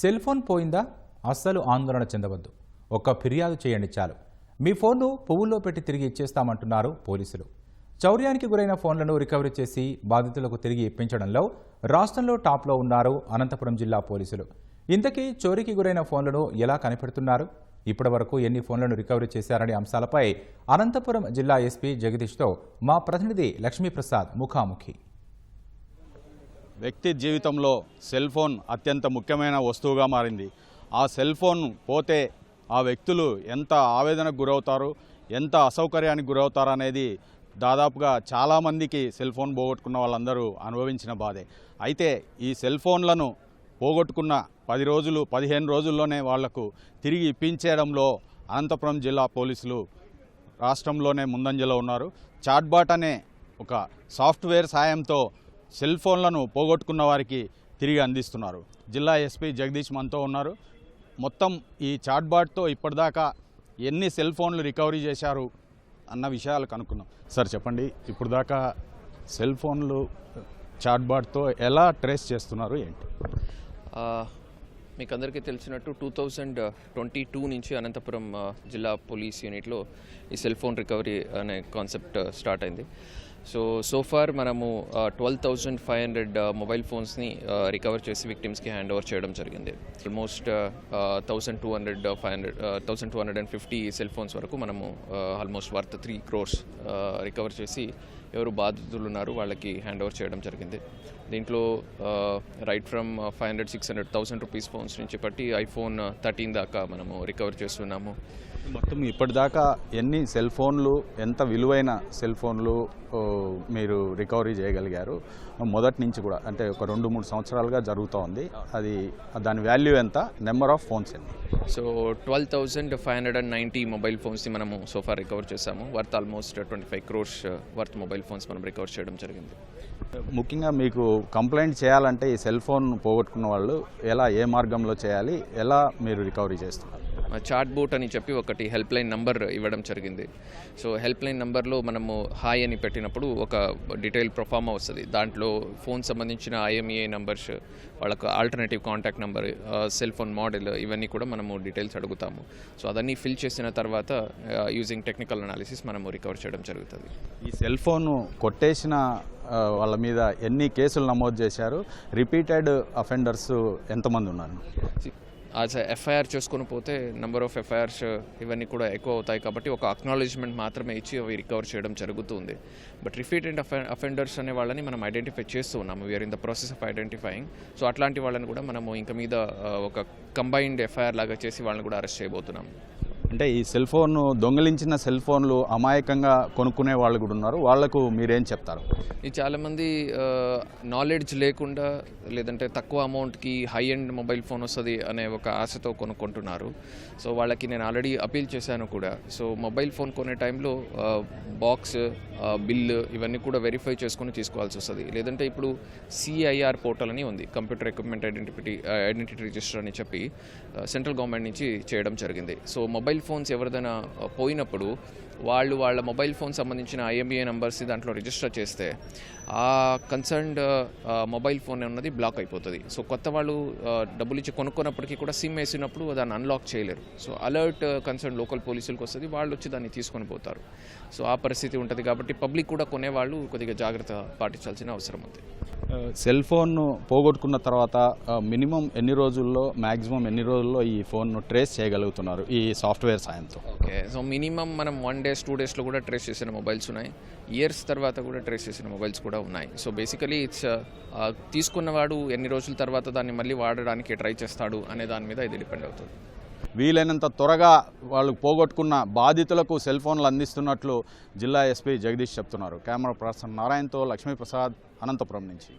Cell phone పోయిందా? అస్సలు ఆందోళన చెందవద్దు. ఒక్క ఫిర్యాదు చేయండి చాలు. మీ ఫోన్ను పువ్వుల్లో పెట్టి తిరిగి ఇచ్చేస్తామంటున్నారు పోలీసులు. చౌర్యానికి గురైన ఫోన్లను రికవరీ చేసి బాధితులకు తిరిగి ఇప్పించడంలో రాష్ట్రంలో టాప్లో ఉన్నారు అనంతపురం జిల్లా పోలీసులు. ఇంతకీ చోరీకి గురైన ఫోన్లను ఎలా కనిపెడుతున్నారు? ఇప్పటివరకు ఎన్ని ఫోన్లను రికవరీ చేశారనే అంశాలపై అనంతపురం జిల్లా ఎస్పీ జగదీష్తో మా ప్రతినిధి లక్ష్మీప్రసాద్ ముఖాముఖి. వ్యక్తి జీవితంలో సెల్ ఫోన్ అత్యంత ముఖ్యమైన వస్తువుగా మారింది. ఆ సెల్ ఫోన్ పోతే ఆ వ్యక్తులు ఎంత ఆవేదనకు గురవుతారు ఎంత అసౌకర్యానికి గురవుతారు అనేది దాదాపుగా చాలామందికి సెల్ ఫోన్ పోగొట్టుకున్న వాళ్ళందరూ అనుభవించిన బాధే. అయితే ఈ సెల్ ఫోన్లను పోగొట్టుకున్న పది రోజులు పదిహేను రోజుల్లోనే వాళ్ళకు తిరిగి ఇప్పించేయడంలో అనంతపురం జిల్లా పోలీసులు రాష్ట్రంలోనే ముందంజలో ఉన్నారు. చాట్బాట్ అనే ఒక సాఫ్ట్వేర్ సాయంతో సెల్ ఫోన్లను పోగొట్టుకున్న వారికి తిరిగి అందిస్తున్నారు. జిల్లా ఎస్పీ జగదీష్ మనతో ఉన్నారు. మొత్తం ఈ చాట్బాట్తో ఇప్పటిదాకా ఎన్ని సెల్ ఫోన్లు రికవరీ చేశారు అన్న విషయాలు కనుక్కున్నాం సార్ చెప్పండి. ఇప్పుడు దాకా సెల్ ఫోన్లు చాట్బాట్తో ఎలా ట్రేస్ చేస్తున్నారు ఏంటి? మీకు అందరికీ తెలిసినట్టు టూ థౌజండ్ ట్వంటీ టూ నుంచి అనంతపురం జిల్లా పోలీస్ యూనిట్లో ఈ సెల్ ఫోన్ రికవరీ అనే కాన్సెప్ట్ స్టార్ట్ అయింది. సో సో ఫార్ మనము twelve thousand five hundred mobile ఫోన్స్ని recover చేసి విక్టిమ్స్కి హ్యాండ్ ఓవర్ చేయడం జరిగింది. Almost thousand two hundred five hundred thousand two hundred and fifty cell phones వరకు మనము almost worth three crores recover చేసి ఎవరు బాధితులు ఉన్నారు వాళ్ళకి హ్యాండ్ ఓవర్ చేయడం జరిగింది. దీంట్లో right from five hundred six hundred thousand rupees phones నుంచి బట్టి ఐఫోన్ థర్టీన్ దాకా మనము రికవర్ చేస్తున్నాము. మొత్తం ఇప్పటిదాకా ఎన్ని సెల్ ఫోన్లు ఎంత విలువైన సెల్ ఫోన్లు మీరు రికవరీ చేయగలిగారు? మొదటి నుంచి కూడా అంటే ఒక రెండు మూడు సంవత్సరాలుగా జరుగుతూ ఉంది అది దాని వాల్యూ ఎంత? నెంబర్ ఆఫ్ ఫోన్స్ ఎన్ని? So twelve thousand five hundred and ninety mobile ఫోన్స్ని మనము సోఫా రికవర్ చేసాము worth almost twenty five crores worth mobile phones మనం రికవర్ చేయడం జరిగింది. ముఖ్యంగా మీకు కంప్లైంట్ చేయాలంటే ఈ సెల్ ఫోన్ పోగొట్టుకున్న వాళ్ళు ఎలా ఏ మార్గంలో చేయాలి ఎలా మీరు రికవరీ చేస్తున్నారు? చాట్ బోట్ అని చెప్పి ఒకటి హెల్ప్ లైన్ నంబర్ ఇవ్వడం జరిగింది. సో హెల్ప్ లైన్ నంబర్లో మనము హాయ్ అని పెట్టినప్పుడు ఒక డీటెయిల్ ప్రొఫార్మా వస్తుంది. దాంట్లో ఫోన్ సంబంధించిన ఐఎంఈఐ నంబర్స్ వాళ్ళకు alternative contact number cell phone model ఇవన్నీ కూడా మనము డీటెయిల్స్ అడుగుతాము. సో అదన్నీ ఫిల్ చేసిన తర్వాత యూజింగ్ టెక్నికల్ అనాలిసిస్ మనము రికవర్ చేయడం జరుగుతుంది. ఈ సెల్ ఫోన్ కొట్టేసిన వాళ్ళ మీద ఎన్ని కేసులు నమోదు చేశారు? రిపీటెడ్ అఫెండర్స్ ఎంతమంది ఉన్నారు? యాజ్ ఎఫ్ఐఆర్ చేసుకుని పోతే నెంబర్ ఆఫ్ ఎఫ్ఐఆర్స్ ఇవన్నీ కూడా ఎక్కువ అవుతాయి కాబట్టి ఒక అక్నాలెడ్జ్మెంట్ మాత్రమే ఇచ్చి అవి రికవర్ చేయడం జరుగుతుంది. బట్ రిపీట్ అండ్ అఫెండర్స్ అనే వాళ్ళని మనం ఐడెంటిఫై చేస్తూ ఉన్నాము. We're in the process of identifying so అట్లాంటి వాళ్ళని కూడా మనము ఇంక మీద ఒక కంబైన్డ్ ఎఫ్ఐఆర్ లాగా చేసి వాళ్ళని కూడా అరెస్ట్ చేయబోతున్నాము. అంటే ఈ సెల్ ఫోన్ దొంగిలించిన సెల్ ఫోన్లు అమాయకంగా కొనుక్కునే వాళ్ళు కూడా ఉన్నారు. వాళ్ళకు మీరేం చెప్తారు? ఈ చాలామంది నాలెడ్జ్ లేకుండా లేదంటే తక్కువ అమౌంట్కి హై ఎండ్ మొబైల్ ఫోన్ వస్తుంది అనే ఒక ఆశతో కొనుక్కుంటున్నారు. సో వాళ్ళకి నేను ఆల్రెడీ అపీల్ చేశాను కూడా. సో మొబైల్ ఫోన్ కొనే టైంలో బాక్స్ బిల్ ఇవన్నీ కూడా వెరిఫై చేసుకొని తీసుకోవాల్సి వస్తుంది. లేదంటే ఇప్పుడు సిఐఆర్ పోర్టల్ అని ఉంది computer equipment identity identity register అని చెప్పి సెంట్రల్ గవర్నమెంట్ నుంచి చేయడం జరిగింది. సో మొబైల్ ఫోన్స్ ఎవరిదైనా పోయినప్పుడు వాళ్ళు వాళ్ళ మొబైల్ ఫోన్ సంబంధించిన ఐఎంఈఐ నంబర్స్ దాంట్లో రిజిస్టర్ చేస్తే ఆ కన్సర్న్డ్ మొబైల్ ఫోన్ ఉన్నది బ్లాక్ అయిపోతుంది. సో కొత్త వాళ్ళు డబ్బులు ఇచ్చి కొనుక్కున్నప్పటికీ కూడా సిమ్ వేసినప్పుడు దాన్ని అన్లాక్ చేయలేరు. సో అలర్ట్ కన్సర్న్ లోకల్ పోలీసులకు వస్తుంది వాళ్ళు వచ్చి దాన్ని తీసుకొని పోతారు. సో ఆ పరిస్థితి ఉంటుంది కాబట్టి పబ్లిక్ కూడా కొనేవాళ్ళు కొద్దిగా జాగ్రత్త పాటించాల్సిన అవసరం ఉంది. సెల్ ఫోన్ పోగొట్టుకున్న తర్వాత మినిమం ఎన్ని రోజుల్లో మ్యాక్సిమం ఎన్ని రోజుల్లో ఈ ఫోన్ను ట్రేస్ చేయగలుగుతున్నారు ఈ సాఫ్ట్వేర్ సాయంతో? ఓకే. సో మినిమం మనం వన్ డేస్ టూ డేస్లో కూడా ట్రేస్ చేసిన మొబైల్స్ ఉన్నాయి. ఇయర్స్ తర్వాత కూడా ట్రేస్ చేసిన మొబైల్స్ కూడా ఉన్నాయి. సో బేసికలీ ఇట్స్ తీసుకున్నవాడు ఎన్ని రోజుల తర్వాత దాన్ని మళ్ళీ వాడడానికి ట్రై చేస్తాడు అనే దాని మీద ఇది డిపెండ్ అవుతుంది. వీలైనంత త్వరగా వాళ్ళు పోగొట్టుకున్న బాధితులకు సెల్ ఫోన్లు అందిస్తున్నట్లు జిల్లా ఎస్పీ జగదీష్ చెప్తున్నారు. కెమెరా పర్సన్ నారాయణతో లక్ష్మీప్రసాద్ అనంతపురం నుంచి.